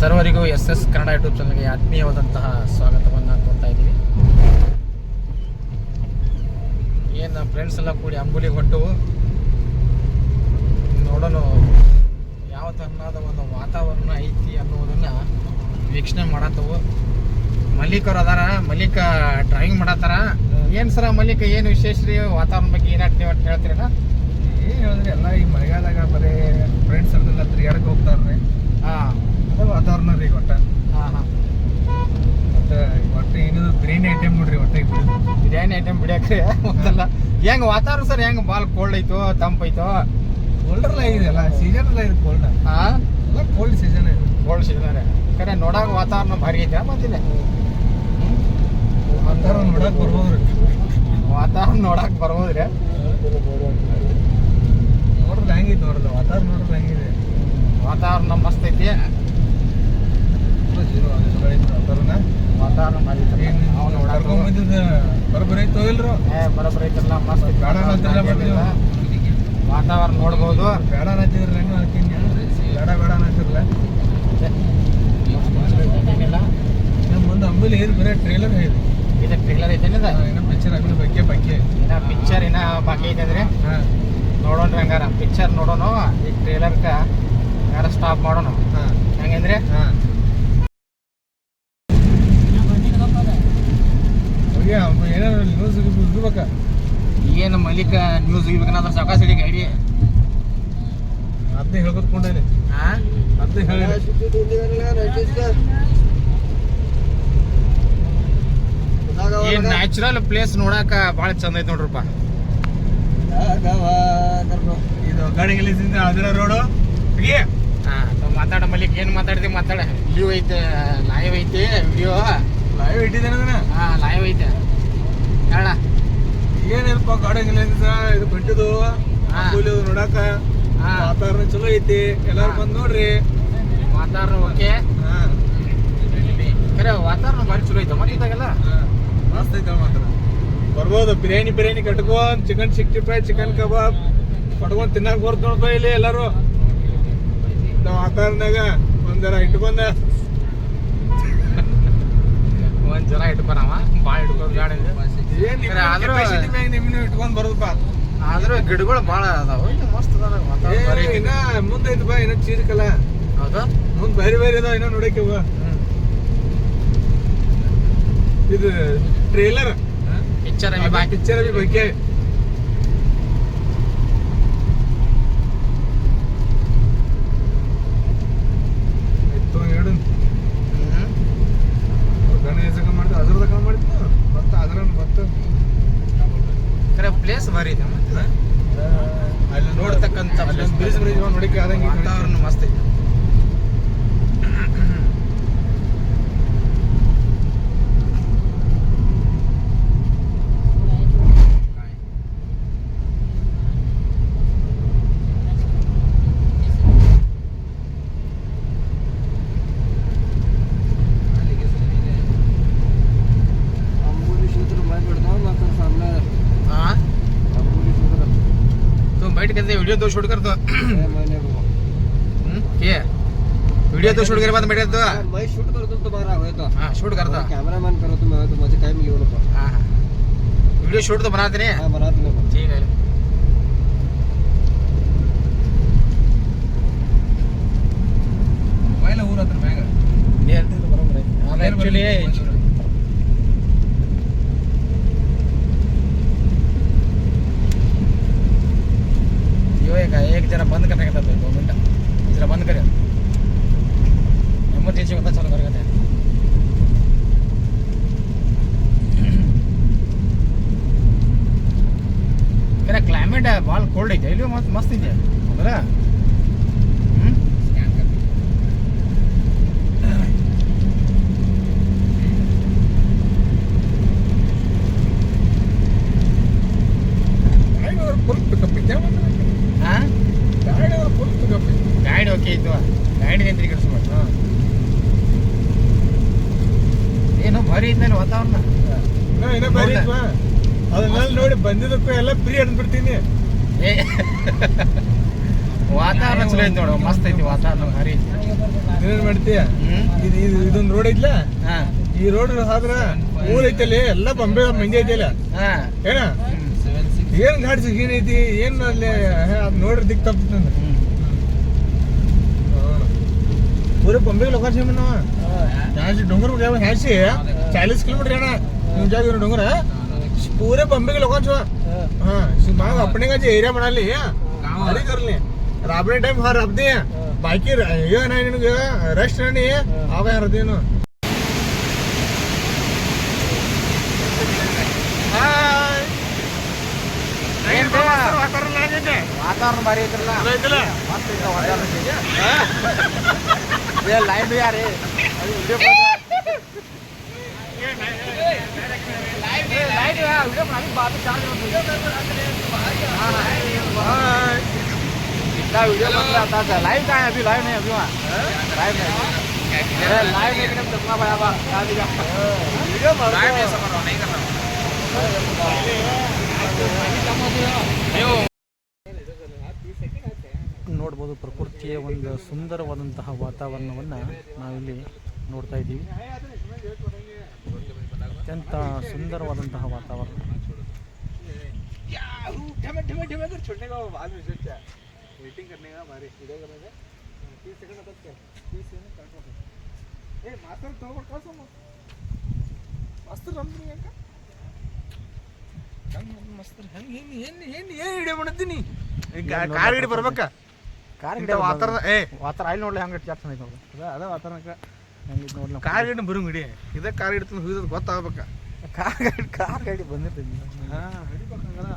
ಸರ್ವರಿಗೂ S S Kannada YouTube ಚಾನಲ್ಗೆ ಆತ್ಮೀಯವಾದಂತಹ ಸ್ವಾಗತವನ್ನು ಕೊಡ್ತಾ ಇದ್ದೀವಿ. ಏನು ಫ್ರೆಂಡ್ಸ್ ಎಲ್ಲ ಕೂಡಿ ಅಂಬುಲಿ ಹೊಟ್ಟು ನೋಡೋಣ ಯಾವ ತರನಾದ ಒಂದು ವಾತಾವರಣ ಐತಿ ಅನ್ನೋದನ್ನು ವೀಕ್ಷಣೆ ಮಾಡತ್ತವು ಮಲ್ಲಿಕರು ಅದಾರ, ಮಲ್ಲಿಕ ಡ್ರಾಯಿಂಗ್ ಮಾಡತ್ತಾರ ಏನು ಸರ ಮಲ್ಲಿಕ, ಏನು ವಿಶೇಷ ರೀ? ವಾತಾವರಣ ಬಗ್ಗೆ ಏನಾಗ್ತೀವಿ ಅಂತ ಹೇಳ್ತೀರಣ್ಣ ಏನ್ ಹೇಳಿದ್ರಿ ಎಲ್ಲ ಈ ಮಳೆಗಾಲದಾಗ ಬರೀ ಫ್ರೆಂಡ್ಸ್ ಸರ್ಕಲ್ ತಿರುಗಾಡಕ್ ಹೋಗ್ತಾರ್ರಿ ಹಾಂ ಅದ ವಾತಾವರಣ ರೀ ಒಟ್ಟ. ಹಾಂ ಹಾಂ. ಮತ್ತೆ ಒಟ್ಟ ಏನಿದು ಗ್ರೀನ್ ಐಟಮ್ ನೋಡ್ರಿ ಒಟ್ಟ ಬಿರಿಯಾನಿ ಐಟಮ್ ಬಿಡಿಯಾಕ್ರಿ. ಮೊದಲ ಹೆಂಗ್ ವಾತಾವರಣ ಸರ್ ಹೆಂಗ್ ಬಾಲ್ ಕೋಲ್ಡ್ ಐತೋ ತಂಪೈತೋ ಕೋಲ್ಡ್ರಲ್ಲ ಇದೆಲ್ಲ ಸೀಸನ್ ಅಲ್ಲ ಇದು ಕೋಲ್ಡ್ ಹಾ? ಎಲ್ಲ ಕೋಲ್ಡ್ ಸೀಸನ್ ಇದು ಕೋಲ್ಡ್ ಸೀಸನ್ ಕರೆ ನೋಡಾಕ ವಾತಾವರಣ ಭಾರಿ ಐತೆ ಮತ್ತಿಲ್ಲ ವಾತಾವರಣ ನೋಡಕ್ ಬರ್ಬೋದ್ರಿ. ವಾತಾವರಣ ನೋಡಾಕ ಬರ್ಬೋದ್ರಿ. ನೋಡ್ರಿ ಹೆಂಗೈತಿ ನೋಡ್ರಿ ವಾತಾವರಣ ನೋಡ್ರಿ ಹೆಂಗಿದೆ ವಾತಾವರಣ ಮಸ್ತ್ ಐತಿ. ಐತಿ ವಾತಾವರಣ ವಾತಾವರಣ ಭಾರಿ ಐತಿ ಏನ್ ನಾವು ನೋಡಾಕ ಕರ್ಕೊಂಡ್ ಬಂದಿದ್ದ ಬರೋಬ್ಬರಿ ಐತೋ ಇಲ್ರೋ ಬರೋಬ್ಬರಿ ಐತಲ್ಲ ಮಸ್ತ್ ಬೇಡ ಮತ್ತೆ ವಾತಾವರಣ ನೋಡ್ಬೋದು ಬೇಡ ಅನ್ನತ್ತಿದ್ರಲ್ಲ ನೀವು ಅದಕ್ಕೆ ಬೇಡ ಬೇಡ ಏನಿಲ್ಲ ನಮ್ಮ ಮುಂದೆ ಅಂಬಲಿ ಏನ್ ಬರೀ ಟ್ರೇಲರ್ ಇದೆ ಇದು ಟ್ರೇಲರ್ ಐತೇನಿದ ಏನೋ ಪಿಕ್ಚರ್ ಆಗಲಿ ಬಗ್ಗೆ ಬಗ್ಗೆ ಇನ್ನ ಪಿಕ್ಚರ್ ಇನ್ನ ಬಾಕಿ ಐತೆ ಅಂದ್ರೆ ಹಾ ನೋಡೋಣ ಹಂಗಾರ ಪಿಕ್ಚರ್ ನೋಡೋಣ ಈ ಟ್ರೇಲರ್ಕ ಯಾರ ಸ್ಟಾಪ್ ಮಾಡೋಣ ಹಾ. ಹೆಂಗಂದ್ರೆ ಹಾ ಹೋಗಿ ಅವ್ನು ಏನಾದ್ರು ನ್ಯೂಸ್ ಇರ್ಬೇಕ ಏನು ಮಲಿಕ ನ್ಯೂಸ್ ಇರ್ಬೇಕಂದ್ರೆ ಸಾವಕಾಶ ಹಿಡಿ ಗಾಡಿ ಅದನ್ನೇ ಹೇಳ್ಕೊತ್ಕೊಂಡೇನೆ. ಅದನ್ನೇ ಹೇಳಿ ಏನ್ ನ್ಯಾಚುರಲ್ ಪ್ಲೇಸ್ ನೋಡಾಕ ಭಾಳ ಚಂದ ಐತಿ ನೋಡ್ರಪ್ಪ. ಇದು ಗಾಡಿಗಳಿಂದ ಅದರ ರೋಡು. ಹೋಗಿ? ಹಾ ನಾವ್ ಮಾತಾಡ ಮಲ್ಲಿಕ್ ಏನ್ ಮಾತಾಡ್ತಿ ಮಾತಾಡ. ವ್ಯೂ ಐತೆ ಲೈವ್ ಐತಿ ವಿಡಿಯೋ ಲೈವ್ ಇಟ್ಟಿದ್ದೇನೆ ಹಾ ಲೈವ್ ಐತೆ. ಹೇಳ. ಏನಿಲ್ಲಪ್ಪ ಗಾರ್ಡನ್ ಇದು ಅದು ನೋಡಾಕ ವಾತಾವರಣ ಚಲೋ ಐತಿ. ಎಲ್ಲಾರು ಬಂದ್ ನೋಡ್ರಿ. ವಾತಾವರಣ ಓಕೆ. ಖರೆ ವಾತಾವರಣ ಭಾರಿ ಚಲೋ ಐತೆ ಮತ್ತೆ ಇದಾಗೆಲ್ಲ. ಮಸ್ತ್ ಐತೆ ಮಾತ್ರ. ಬರ್ಬೋದು ಬಿರಿಯಾನಿ ಬಿರಿಯಾನಿ ಕಟ್ಕೊಂಡ್ chicken sixty five chicken kebab ಕಟ್ಕೊಂಡ್ ತಿನ್ನಕ್ ಬರ್ತ ನೋಡ್ಪ ಇಲ್ಲಿ ಎಲ್ಲಾರು. ವಾತಾವರಣದಾಗ ಒಂದ್ ಜರ ಇಟ್ಕೊಂಡ. ಒಂದ್ ಜನ ಇಟ್ಕೊಳವ ಭಾಳ ಇಟ್ಕೊಂಡ್ ಗಾಡಿ ಇಟ್ಕೊಂಡ್ ಬರೋದಪ್ಪ ಆದ್ರೂ ಗಿಡಗಳು ಭಾಳ ಅದಾವ. ಇದು ಮಸ್ತ್ ಅದಾವ ಐತಿ. ಇನ್ನ ಮುಂದೆ ಐತಪ್ಪ ಇನ್ನ ಚೀರ್ಕಲ್ಲ. ಹೌದು? ಮುಂದ್ ಬೇರೆ ಬೇರೆ ಅದಾವ ಇನ್ನ ನೋಡಕ್ಕೆ ಇದು ಟ್ರೇಲರ್ ಪಿಕ್ಚರ್ ಪಿಕ್ಚರ್ ಬಗ್ಗೆ ಆಯ್ತು ಹೇಳು ಹ್ಮ್. ಗಣೇಶಕ ಮಾಡಿದ್ದು ಅದ್ರದಾಗ ಮಾಡಿದ್ದು ಮತ್ತೆ ಅದ್ರ ಮತ್ತೆ ಖರೆ ಇದೆ. ಅಲ್ಲಿ ನೋಡ್ತಕ್ಕಂಥ ವಾತಾವರಣ ಮಸ್ತ್ ಐತೆ. तुम बैठ के वीडियो दो शूट कर दो हम्म, क्या वीडियो दो शूट करे बाद बैठ दो मैं शूट करतो तुम्हारा होय तो हाँ शूट कर दो कॅमेरामॅन करो तुम्ही होय तो माझे काय मी घेऊ नको हाँ हाँ वीडियो शूट तो बनाते नहीं हा म्हणा तुम्ही ठीक है ಮೊಬೈಲ್ ಊರ ಹತ್ರ ಮ್ಯಾಗ ಆಕ್ಚುಲಿ ಜರ ಬಂದ್ ಕರೆಕತ್ತದ ಗೌರ್ಮೆಂಟ್ ಮಿನಿಟ್ ಈ ಜರ ಬಂದ್ ಕರೆ. ಎಮರ್ಜೆನ್ಸಿ ಗೊತ್ತಾ ಚಲೋ ಕರೆಗತ್ತೆ ಕರೆ ಕ್ಲೈಮೇಟ್ ಭಾಳ ಕೋಲ್ಡ್ ಐತೆ. ಇಲ್ಲಿ ಮಸ್ತ್ ಮಸ್ತ್ ಇದೆ. ಅಂದ್ರೆ ಓಕೆ ಇತ್ತು ಗಾಡಿ ನಿಂತ್ರಿ ಕೆಲಸ ಹಾಂ. ಏನೋ ಭಾರಿ ಇದ್ಮೇಲೆ ವಾತಾವರಣ. ನಾ ಇನ್ನೂ ಬೇರೆ ಐತ್ವಾ ಅದನ್ನೆಲ್ಲ ನೋಡಿ ಬಂದಿದ್ದಕ್ಕೂ ಎಲ್ಲ ಫ್ರೀ ಅಂದ್ಬಿಡ್ತೀನಿ. ಏ. ವಾತಾವರಣ ಚಲೋ ಐತಿ ನೋಡು ಮಸ್ತ್ ಐತಿ ವಾತಾವರಣ ಭಾರಿ ಏನ್ ಮಾಡ್ತೀಯ? ಇದು ಇದು- ಇದೊಂದ್ ರೋಡ್ ಐತ್ಲ? ಈ ರೋಡ್ ಆದ್ರ ಮೂಲ ಐತಲ್ಲಿ ಎಲ್ಲ ಬಂಬೆ ಮಂದಿ ಐತಿಲ್ಲ? ಏನ? ಏನ್ ಗಾಡಿ ಸಿಗ್ ಐತಿ? ಏನ್ ಅಲ್ಲಿ ನೋಡ್ರಿ ದಿಕ್ ತಪ್ಪ ಹ್ಮ್ ಪೂರೆ बॉम्बे के लोकांचे म्हणा यहाँ से डोंगर गया यहाँ से चालीस किलोमीटर है ना न्यू जागे डोंगर है पूरे बॉम्बे के लोकांचे हाँ माग अपने का जो एरिया बना ली अरे कर ले राबड़े टाइम हर रबदे हैं बाकी ये ना इनको रेस्ट नहीं है आगे यहाँ रहते हैं ಏನ್ ಬೇಡ? ವಾತಾವರಣ ಆಗೈತೆ ವಾತಾವರಣ ಭಾರಿ ಐತ್ರಲ್ಲ ಐತಲ್ಲ ಮಸ್ತ್ ಐತೆ ವಾತಾವರಣ వేలు లైన్ పోయారే అది लाइव कहाँ है अभी लाइव नहीं अभी वहाँ लाइव नहीं लाइव नहीं एकदम चमका पड़ा हुआ वीडियो लाइव नहीं सफर नहीं कर रहा हूँ ನೋಡ್ಬೋದು ಪ್ರಕೃತಿಯ ಒಂದು ಸುಂದರವಾದಂತಹ ವಾತಾವರಣವನ್ನು ನಾವಿಲ್ಲಿ ನೋಡ್ತಾ ಇದ್ದೀವಿ. ಅತ್ಯಂತ ಸುಂದರವಾದಂತಹ ವಾತಾವರಣ. ಮಸ್ತ್ ಹೆಂಗೆ ಏನು ಏನು ಏನು ಏನು ಹಿಡಿಯೋ ಮಾಡ್ತೀನಿ ಕಾರ್ ಹಿಡಿ ಬರ್ಬೇಕಾ? ಕಾರ್ ವಾತಾವರಣ ಏ ವಾತಾವರಣ ಆಯ್ಲ್ ನೋಡ್ಲಿ ಹಂಗೆ ಜಾಸ್ತಿ ಐತೆ ನೋಡ್ರಿ ಅದ ಅದ ವಾತಾವರಣಕ್ಕ ಹಂಗೆ ನೋಡ್ಲಿ ಕಾರ್ ಹಿಡಿ ಬರು ಇದ ಕಾರ್ ಹಿಡಿತ ಹೋಗಿದ್ ಗೊತ್ತಾಗ್ಬೇಕ ಕಾರ್ ಗಾಡಿ ಕಾರ್ ಗಾಡಿ ಬಂದಿರ್ತೀನಿ ಹಾ ಹಿಡಿಬೇಕಂಗಲ್ಲ